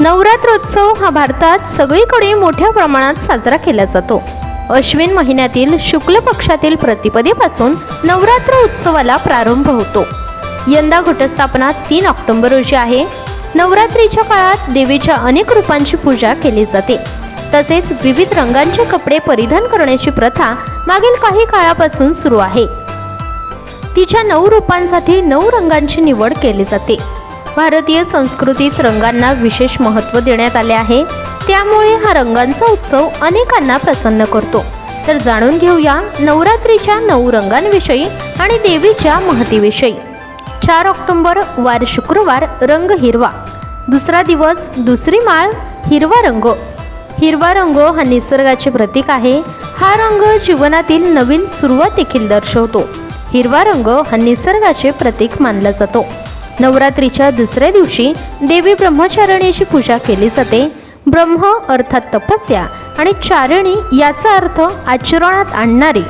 नवरात्रोत्सव हा भारतात सगळीकडे मोठ्या प्रमाणात साजरा केला जातो. अश्विन महिन्यातील शुक्ल पक्षातील प्रतिपदेपासून नवरात्र उत्सवाला प्रारंभ होतो. यंदा घटस्थापना तीन ऑक्टोबर रोजी आहे. नवरात्रीच्या काळात देवीच्या अनेक रूपांची पूजा केली जाते. तसेच विविध रंगांचे कपडे परिधान करण्याची प्रथा मागील काही काळापासून सुरू आहे. तिच्या नऊ रूपांसाठी नऊ रंगांची निवड केली जाते. भारतीय संस्कृतीत रंगांना विशेष महत्त्व देण्यात आले आहे. त्यामुळे हा रंगांचा उत्सव अनेकांना प्रसन्न करतो. तर जाणून घेऊया नवरात्रीच्या नऊ रंगांविषयी आणि देवीच्या महतीविषयी. चार ऑक्टोंबर वार शुक्रवार रंग हिरवा. दुसरा दिवस दुसरी माळ हिरवा रंग. हिरवा रंग हा निसर्गाचे प्रतीक आहे. हा रंग जीवनातील नवीन सुरुवात देखील दर्शवतो. हिरवा रंग हा निसर्गाचे प्रतीक मानला जातो. नवरात्रीच्या दुसऱ्या दिवशी देवी ब्रह्मचारिणीची पूजा केली जाते. ब्रह्म अर्थात तपस्या आणि चारिणी याचा अर्थ आचरणात आणणारी.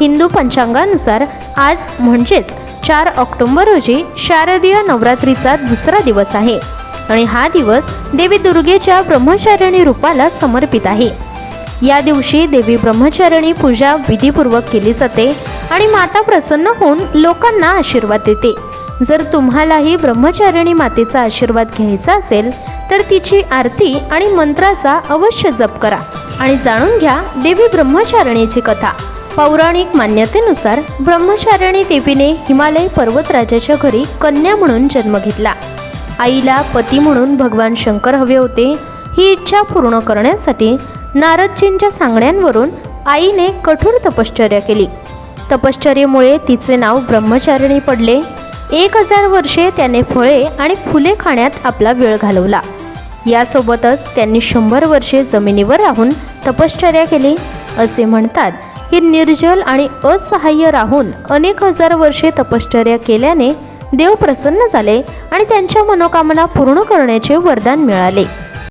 हिंदू पंचांगानुसार आज म्हणजेच चार ऑक्टोबर रोजी शारदीय नवरात्रीचा दुसरा दिवस आहे आणि हा दिवस देवी दुर्गेच्या ब्रह्मचारिणी रूपाला समर्पित आहे. या दिवशी देवी ब्रह्मचारिणी पूजा विधीपूर्वक केली जाते आणि माता प्रसन्न होऊन लोकांना आशीर्वाद देते. जर तुम्हालाही ब्रह्मचारिणी मातेचा आशीर्वाद घ्यायचा असेल तर तिची आरती आणि मंत्राचा अवश्य जप करा. आणि जाणून घ्या देवी ब्रह्मचारिणीची कथा. पौराणिक मान्यतेनुसार ब्रह्मचारिणी देवीने हिमालय पर्वतराजाच्या घरी कन्या म्हणून जन्म घेतला. आईला पती म्हणून भगवान शंकर हवे होते. ही इच्छा पूर्ण करण्यासाठी नारदजींच्या सांगण्यावरून आईने कठोर तपश्चर्या केली. तपश्चर्येमुळे तिचे नाव ब्रह्मचारिणी पडले. एक हजार वर्षे त्याने फळे आणि फुले खाण्यात आपला वेळ घालवला. यासोबतच त्यांनी शंभर वर्षे जमिनीवर राहून तपश्चर्या केली. असे म्हणतात की निर्जल आणि असहाय्य राहून अनेक हजार वर्षे तपश्चर्या केल्याने देव प्रसन्न झाले आणि त्यांच्या मनोकामना पूर्ण करण्याचे वरदान मिळाले.